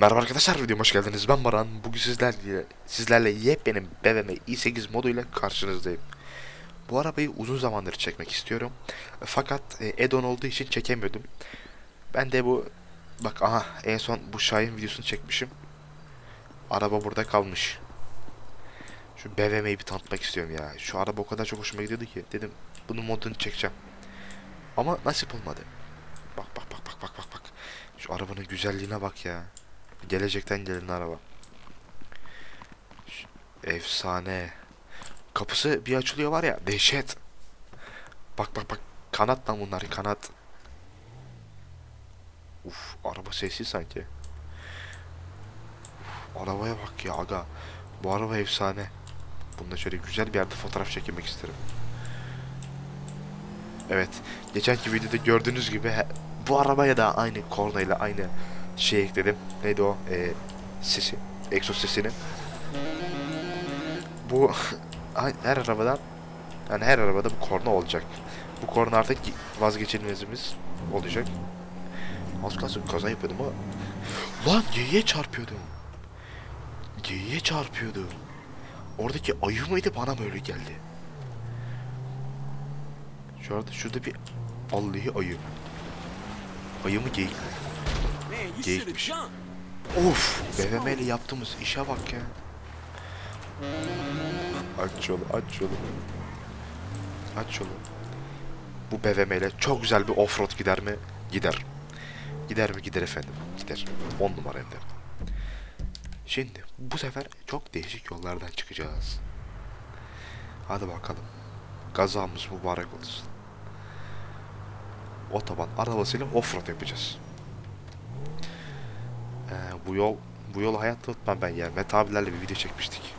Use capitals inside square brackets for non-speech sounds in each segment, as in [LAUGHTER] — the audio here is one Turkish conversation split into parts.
Merhaba arkadaşlar videoma hoş geldiniz. Ben Baran. Bugün sizlerle sizlerle yepyeni BMW i8 moduyla karşınızdayım. Bu arabayı uzun zamandır çekmek istiyorum. Fakat Edon olduğu için çekemiyordum. Ben de bu bak aha en son bu Şahin videosunu çekmişim. Araba burada kalmış. Şu BMW'yi bir tanıtmak istiyorum ya. Şu araba o kadar çok hoşuma gidiyordu ki dedim bunun modunu çekeceğim. Ama nasip olmadı. Bak bak bak bak bak bak bak. Şu arabanın güzelliğine bak ya. Gelecekten gelen araba. Efsane. Kapısı bir açılıyor var ya dehşet. Bak bak bak kanat lan bunlar kanat. Uf araba sessiz sanki. Uf, arabaya bak ya aga. Bu araba efsane. Bunda şöyle güzel bir yerde fotoğraf çekmek isterim. Evet. Geçenki videoda gördüğünüz gibi bu arabaya da aynı kornayla aynı şey ekledim. Neydi o? Ee, sesi. Egzoz sesini. Bu [LAUGHS] her arabadan yani her arabada bu korna olacak. Bu korna artık vazgeçilmezimiz olacak. Az kalsın kaza yapıyordum ama Lan geyiğe çarpıyordum. Geyiğe çarpıyordum. Oradaki ayı mıydı bana mı öyle geldi? Şu arada şurada bir Vallahi ayı. Ayı mı geyik mi? Geyikmiş. Of! BMW ile yaptığımız işe bak ya. Aç yolu, aç yolu. Aç yolu. Bu BMW ile çok güzel bir offroad gider mi? Gider. Gider mi? Gider efendim. Gider. 10 numara hem de. Şimdi bu sefer çok değişik yollardan çıkacağız. Hadi bakalım. Gazamız mübarek olsun. Otoban arabasıyla offroad yapacağız. Ee, bu yol bu yolu hayatta unutmam ben ya. Mete abilerle bir video çekmiştik.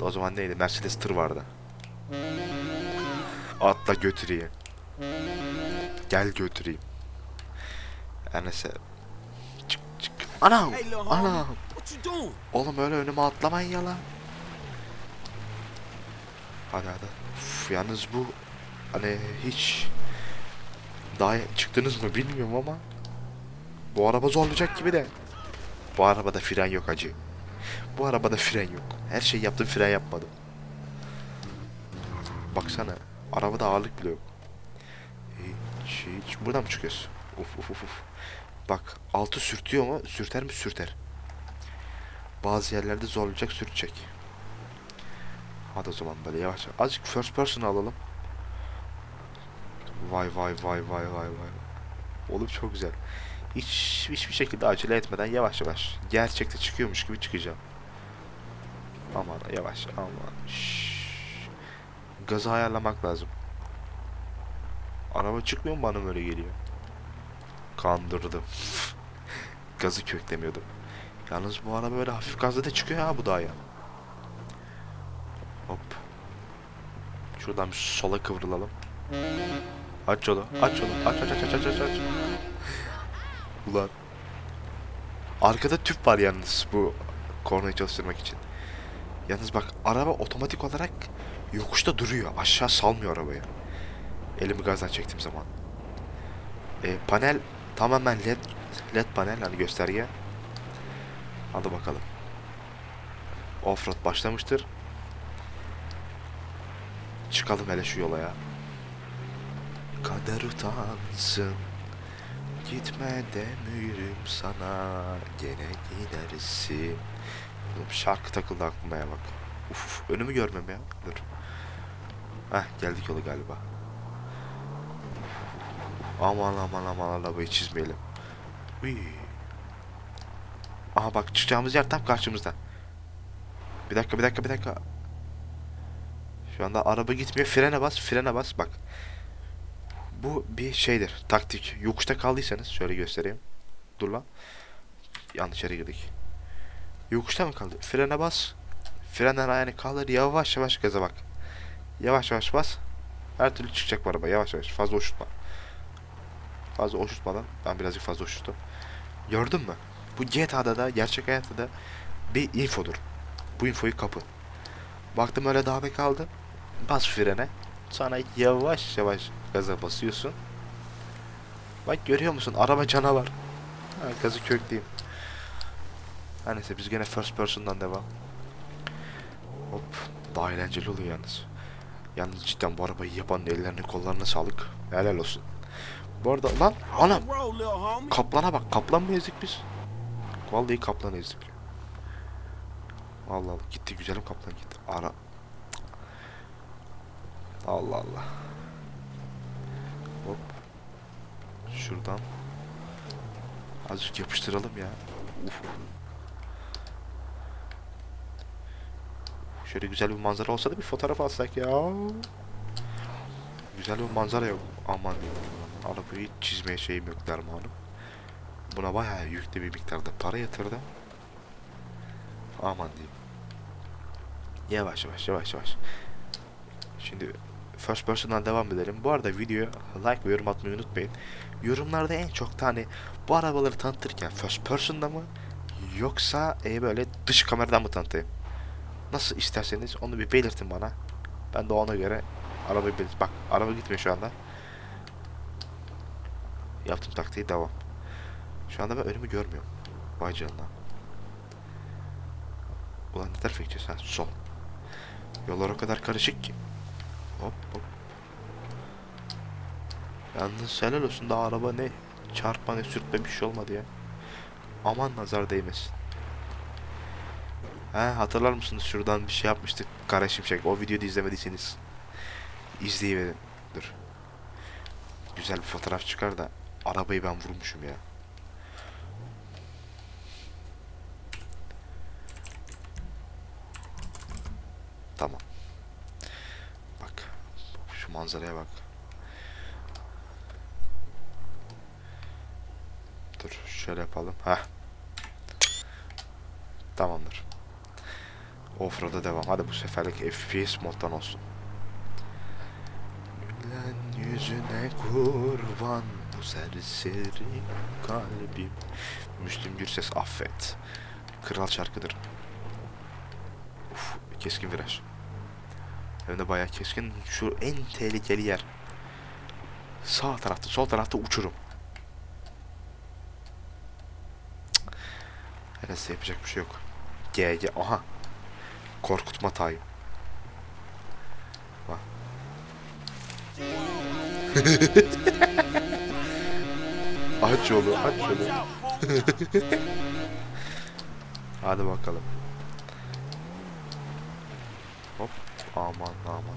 O zaman neydi? Mercedes tır vardı. Atla götüreyim. Gel götüreyim. Her neyse. Çık çık. Anam! Anam! Oğlum öyle önüme atlamayın ya lan. Hadi hadi. Uf, yalnız bu hani hiç daha çıktınız mı bilmiyorum ama bu araba zorlayacak gibi de. Bu arabada fren yok acı. Bu arabada fren yok. Her şey yaptım fren yapmadım. Baksana. Arabada ağırlık bile yok. Hiç, hiç. Buradan mı çıkıyorsun? Uf uf uf uf. Bak altı sürtüyor mu? Sürter mi? Sürter. Bazı yerlerde zorlayacak sürtecek. Hadi o zaman böyle yavaş. Azıcık first person alalım. Vay vay vay vay vay vay. Oğlum çok güzel. Hiç hiçbir şekilde acele etmeden yavaş yavaş. Gerçekte çıkıyormuş gibi çıkacağım. Aman yavaş aman. Şşş. Gazı ayarlamak lazım. Araba çıkmıyor mu bana mı öyle geliyor? Kandırdım. [LAUGHS] Gazı köklemiyordum. Yalnız bu araba böyle hafif gazla da çıkıyor ha bu dağa. Hop. Şuradan bir sola kıvrılalım. Aç yolu, aç yolu, aç aç aç aç aç aç. Ulan. Arkada tüp var yalnız bu kornayı çalıştırmak için. Yalnız bak araba otomatik olarak yokuşta duruyor. Aşağı salmıyor arabayı. Elimi gazdan çektiğim zaman. E, panel tamamen led led panel hani gösterge. Hadi bakalım. Offroad başlamıştır. Çıkalım hele şu yola ya. Kader utansın. Gitme demiyorum sana. Gene gidersin. Oğlum şarkı takıldı aklıma ya bak. Uf, önümü görmem ya. Dur. Heh geldik yola galiba. Aman aman aman arabayı çizmeyelim. Uy. Aha bak çıkacağımız yer tam karşımızda. Bir dakika bir dakika bir dakika. Şu anda araba gitmiyor. Frene bas frene bas bak. Bu bir şeydir taktik. Yokuşta kaldıysanız şöyle göstereyim. Dur lan. Yanlış yere girdik. Yokuşta mı kaldı? Frene bas. Frenden ayağını kaldır. Yavaş yavaş gaza bak. Yavaş yavaş bas. Her türlü çıkacak bu araba. Yavaş yavaş. Fazla uçurtma. Fazla uçurtmadan. Ben birazcık fazla uçurttum. Gördün mü? Bu GTA'da da gerçek hayatta da bir infodur. Bu infoyu kapı. Baktım öyle dağda kaldı. Bas frene. Sonra yavaş yavaş gaza basıyorsun. Bak görüyor musun? Araba canavar. Ha, gazı kökleyeyim. Her neyse biz gene first person'dan devam. Hop. Daha eğlenceli oluyor yalnız. Yalnız cidden bu arabayı yapan ellerine kollarına sağlık. Helal olsun. Bu arada lan anam kaplana bak kaplan mı ezdik biz? Vallahi kaplan ezdik. Allah Allah gitti güzelim kaplan gitti. Ara. Allah Allah. Hop. Şuradan. Azıcık yapıştıralım ya. Uf. Şöyle güzel bir manzara olsa da bir fotoğraf alsak ya. Güzel bir manzara yok. Aman diyeyim. Arabayı çizmeye şeyim yok dermanım. Buna bayağı yüklü bir miktarda para yatırdım. Aman diyeyim. Yavaş yavaş yavaş yavaş. Şimdi first person'dan devam edelim. Bu arada videoya like ve yorum atmayı unutmayın. Yorumlarda en çok tane bu arabaları tanıtırken first person'da mı yoksa e, böyle dış kameradan mı tanıtayım? Nasıl isterseniz onu bir belirtin bana. Ben de ona göre arabayı belirt. Bak araba gitmiyor şu anda. Yaptım taktiği devam. Şu anda ben önümü görmüyorum. Vay canına. Ulan ne tarafa gideceğiz? Ha sol. Yollar o kadar karışık ki. Hop hop. Yalnız helal olsun da araba ne çarpma ne sürtme bir şey olmadı ya. Aman nazar değmesin. He hatırlar mısınız şuradan bir şey yapmıştık Kara Şimşek. O videoyu izlemediyseniz izleyiverin. Dur. Güzel bir fotoğraf çıkar da arabayı ben vurmuşum ya. Tamam. Bak. Şu manzaraya bak. Dur şöyle yapalım. Heh. Tamamdır. Offroad'a devam. Hadi bu seferlik FPS moddan olsun. Gülen yüzüne kurban bu serseri kalbim. Müslüm Gürses affet. Kral şarkıdır. Uf, keskin viraj. Hem de bayağı keskin. Şu en tehlikeli yer. Sağ tarafta, sol tarafta uçurum. Neyse yapacak bir şey yok. GG, aha. Korkutma time. [LAUGHS] Aç yolu, aç yolu. [LAUGHS] Hadi bakalım. Hop. Aman aman.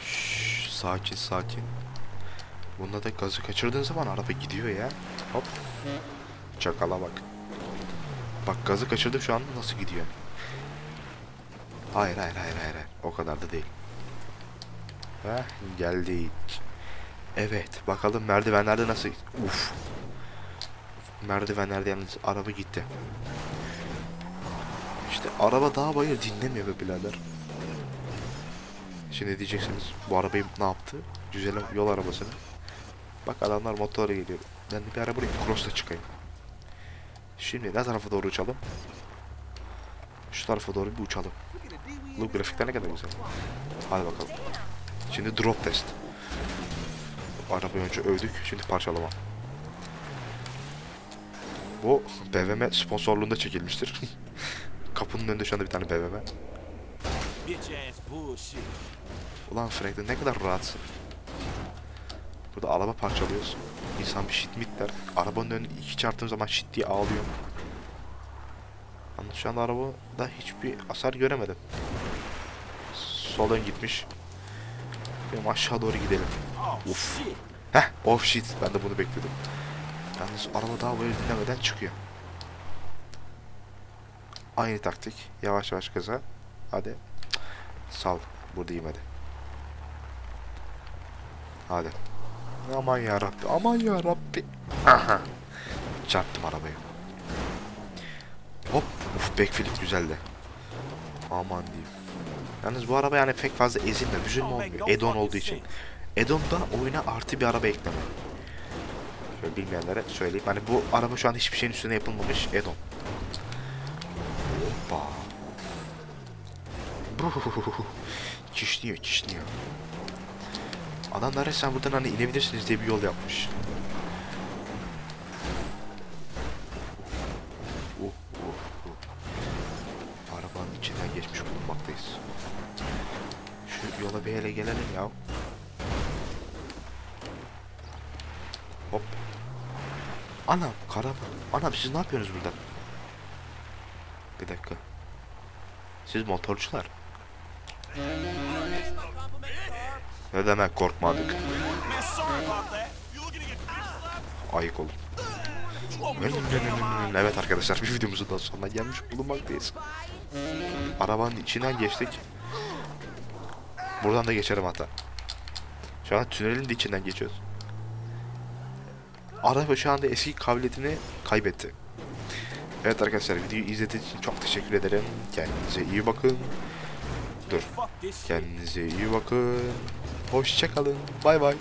Şşş, sakin sakin. Bunda da gazı kaçırdığın zaman araba gidiyor ya. Hop. Çakala bak. Bak gazı kaçırdım şu an nasıl gidiyor. Hayır hayır hayır hayır. hayır. O kadar da değil. Heh geldik. Evet bakalım merdivenlerde nasıl... Uf. Merdivenlerde yalnız araba gitti. İşte araba daha bayır dinlemiyor be birader. Şimdi diyeceksiniz bu arabayı ne yaptı? Güzel yol arabasını. Bak adamlar motorla geliyor. Ben bir ara buraya cross'la çıkayım. Şimdi ne tarafa doğru uçalım? Şu tarafa doğru bir uçalım. Bu grafikler ne kadar güzel. Hadi bakalım. Şimdi drop test. Arabayı önce övdük. Şimdi parçalama. Bu BVM sponsorluğunda çekilmiştir. [LAUGHS] Kapının önünde şu anda bir tane bullshit. Ulan Franklin ne kadar rahatsın. Burada araba parçalıyoruz. İnsan bir shit mit der. Arabanın önüne iki çarptığım zaman shit diye ağlıyor. Yalnız şu anda arabada hiçbir hasar göremedim. Sol ön gitmiş. Benim aşağı doğru gidelim. Oh Uf. shit. Heh off shit. Ben de bunu bekliyordum. Yalnız araba daha böyle dinlemeden çıkıyor. Aynı taktik. Yavaş yavaş gaza. Hadi. Sal. Buradayım hadi. Hadi. Aman ya Rabbi. Aman ya Rabbi. Aha. Çarptım arabayı. Hop. Uf backflip güzeldi. Aman diyeyim. Yalnız bu araba yani pek fazla ezilme, üzülme olmuyor. Edon olduğu için. Edon'da oyuna artı bir araba ekleme. Şöyle bilmeyenlere söyleyeyim. Hani bu araba şu an hiçbir şeyin üstüne yapılmamış Edon. Hoppa. Buhuhuhu. Çişliyor çişliyor. Adamlar resmen buradan hani inebilirsiniz diye bir yol yapmış. Oh, oh, oh. geçmiş bulunmaktayız. Şu yola bir hele gelelim ya. Hop. Anam karama. Anam siz ne yapıyorsunuz burada? Bir dakika. Siz motorcular. Ne demek korkmadık. Ayık olun. Evet arkadaşlar bir videomuzun da sonuna gelmiş bulunmaktayız. Arabanın içinden geçtik. Buradan da geçerim hatta. Şu an tünelin de içinden geçiyoruz. Araba şu anda eski kabiliyetini kaybetti. Evet arkadaşlar videoyu izlediğiniz için çok teşekkür ederim. Kendinize iyi bakın. Dur. Kendinize iyi bakın. Hoşçakalın. Bay bay.